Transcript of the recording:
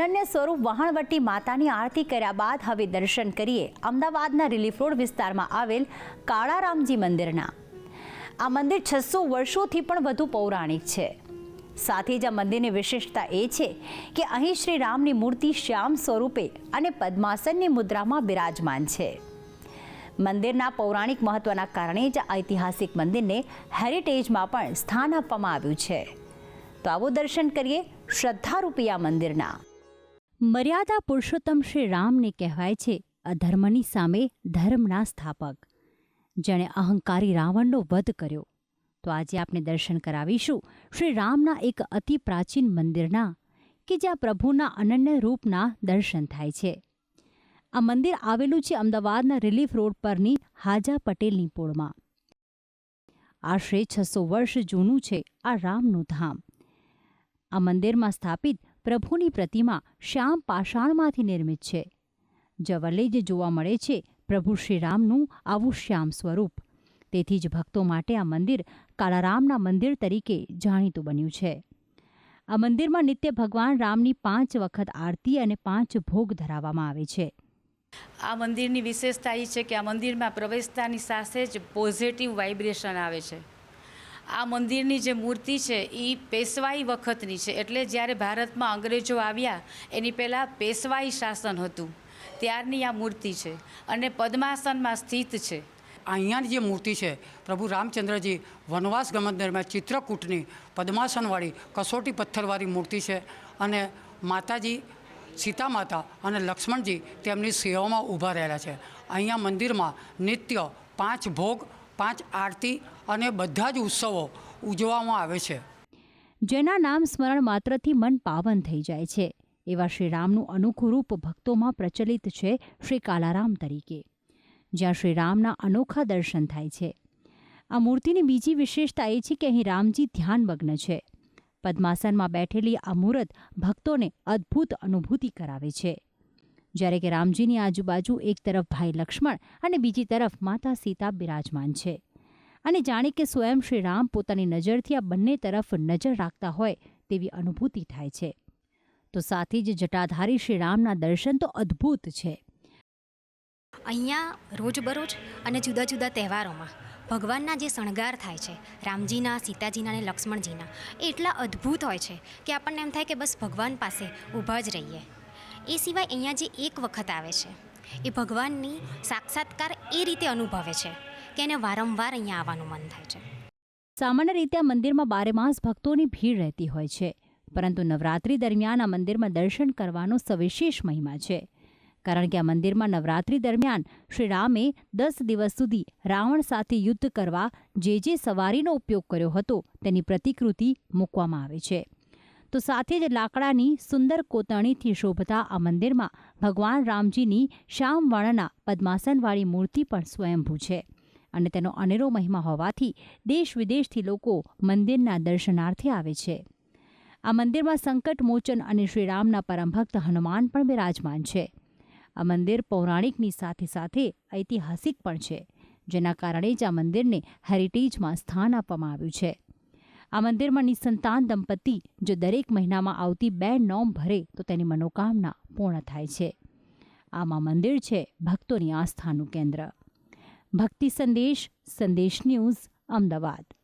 અનન્ય સ્વરૂપ વહાણવટી માતાની આરતી કર્યા બાદ હવે દર્શન કરીએ. અમદાવાદના રિલીફ રોડ વિસ્તારમાં આવેલ કાળારામજી મંદિરના. આ મંદિર છસો વર્ષોથી પણ વધુ પૌરાણિક છે. સાથે જ આ મંદિરની વિશેષતા એ છે કે અહીં શ્રી રામની મૂર્તિ શ્યામ સ્વરૂપે અને પદ્માસનની મુદ્રામાં બિરાજમાન છે. મંદિરના પૌરાણિક મહત્વના કારણે જ ઐતિહાસિક મંદિરને હેરિટેજમાં પણ સ્થાન આપવામાં આવ્યું છે. તો આવો દર્શન કરીએ શ્રદ્ધારૂપિયા મંદિરના. મર્યાદા પુરુષોત્તમ શ્રી રામને કહેવાય છે અધર્મની સામે ધર્મના સ્થાપક. જેણે અહંકારી રાવણનો વધ કર્યો. તો આજે આપણે દર્શન કરાવીશું શ્રી રામના એક અતિ પ્રાચીન મંદિરના, કે જ્યાં પ્રભુના અનન્ય રૂપના દર્શન થાય છે. આ મંદિર આવેલું છે અમદાવાદના રિલીફ રોડ પરની હાજા પટેલની પોળમાં. આશરે છસો વર્ષ જૂનું છે આ રામનું ધામ. આ મંદિરમાં સ્થાપિત પ્રભુની પ્રતિમા શ્યામ પાષાણમાંથી નિર્મિત છે. જવલ્લે જ જોવા મળે છે, પ્રભુ શ્રીરામનું આવું શ્યામ સ્વરૂપ. તેથી જ ભક્તો માટે આ મંદિર કાળારામના મંદિર તરીકે જાણીતું બન્યું છે. આ મંદિરમાં નિત્ય ભગવાન રામની પાંચ વખત આરતી અને પાંચ ભોગ ધરાવવામાં આવે છે. આ મંદિરની વિશેષતા એ છે કે આ મંદિરમાં પ્રવેશતાની સાથે જ પોઝિટિવ વાઇબ્રેશન આવે છે. આ મંદિરની જે મૂર્તિ છે, એ પેશવાઈ વખતની છે. એટલે જ્યારે ભારતમાં અંગ્રેજો આવ્યા, એની પહેલાં પેશવાઈ શાસન હતું. ત્યારની આ મૂર્તિ છે અને પદ્માસનમાં સ્થિત છે. અહીંયાની જે મૂર્તિ છે, પ્રભુ રામચંદ્રજી વનવાસ ગમન દરમિયાન ચિત્રકૂટની પદ્માસનવાળી કસોટી પથ્થરવાળી મૂર્તિ છે અને માતાજી સીતા માતા અને લક્ષ્મણજી તેમની સેવામાં ઊભા રહેલા છે. અહીંયા મંદિરમાં નિત્ય પાંચ ભોગ પાંચ આરતી અને બધા જ ઉત્સવો ઉજવવામાં આવે છે. જેના નામ સ્મરણ માત્રથી મન પાવન થઈ જાય છે. એવા શ્રીરામનું અનોખું રૂપ ભક્તોમાં પ્રચલિત છે શ્રી કાલારામ તરીકે, જ્યાં શ્રીરામના અનોખા દર્શન થાય છે. આ મૂર્તિની બીજી વિશેષતા એ છે કે અહીં રામજી ધ્યાનમગ્ન છે. પદ્માસનમાં બેઠેલી આ મૂર્ત ભક્તોને અદ્ભુત અનુભૂતિ કરાવે છે. જ્યારે કે રામજીની આજુબાજુ એક તરફ ભાઈ લક્ષ્મણ અને બીજી તરફ માતા સીતા બિરાજમાન છે. અને જાણે કે સ્વયં શ્રી રામ પોતાની નજરથી આ બંને તરફ નજર રાખતા હોય તેવી અનુભૂતિ થાય છે. તો સાથે જ જટાધારી શ્રી રામના દર્શન તો અદ્ભુત છે. અહીંયા રોજબરોજ અને જુદા જુદા તહેવારોમાં ભગવાનના જે શણગાર થાય છે, રામજીના, સીતાજીના અને લક્ષ્મણજીના, એટલા અદ્ભુત હોય છે કે આપણને એમ થાય કે બસ ભગવાન પાસે ઊભા જ રહીએ. એ સિવાય અહીંયા જે એક વખત આવે છે, એ ભગવાનની સાક્ષાત્કાર એ રીતે અનુભવે છે કે એને વારંવાર અહીંયા આવવાનું મન થાય છે. સામાન્ય રીતે આ મંદિરમાં બારેમાસ ભક્તોની ભીડ રહેતી હોય છે, પરંતુ નવરાત્રી દરમિયાન આ મંદિરમાં દર્શન કરવાનો સવિશેષ મહિમા છે. કારણ કે આ મંદિરમાં નવરાત્રી દરમિયાન શ્રી રામે દસ દિવસ સુધી રાવણ સાથે યુદ્ધ કરવા જે જે સવારીનો ઉપયોગ કર્યો હતો તેની પ્રતિકૃતિ મૂકવામાં આવે છે. તો સાથે જ લાકડાની સુંદર કોતરણીથી શોભતા આ મંદિરમાં ભગવાન રામજીની શ્યામવર્ણના પદ્માસનવાળી મૂર્તિ પણ સ્વયંભૂ છે. અને તેનો અનેરો મહિમા હોવાથી દેશ વિદેશથી લોકો મંદિરના દર્શનાર્થે આવે છે. આ મંદિરમાં સંકટ મોચન અને શ્રીરામના પરમભક્ત હનુમાન પણ બિરાજમાન છે. આ મંદિર પૌરાણિકની સાથે સાથે ઐતિહાસિક પણ છે, જેના કારણે જ આ મંદિરને હેરિટેજમાં સ્થાન આપવામાં આવ્યું છે. આ મંદિરમાં નિસંતાન દંપતી, જો દરેક મહિનામાં આવતી બે નોમ ભરે, તો તેની મનોકામના પૂર્ણ થાય છે. આમાં મંદિર છે, ભક્તોની આસ્થાનું કેન્દ્ર. ભક્તિ સંદેશ સંદેશ ન્યૂઝ, અમદાવાદ.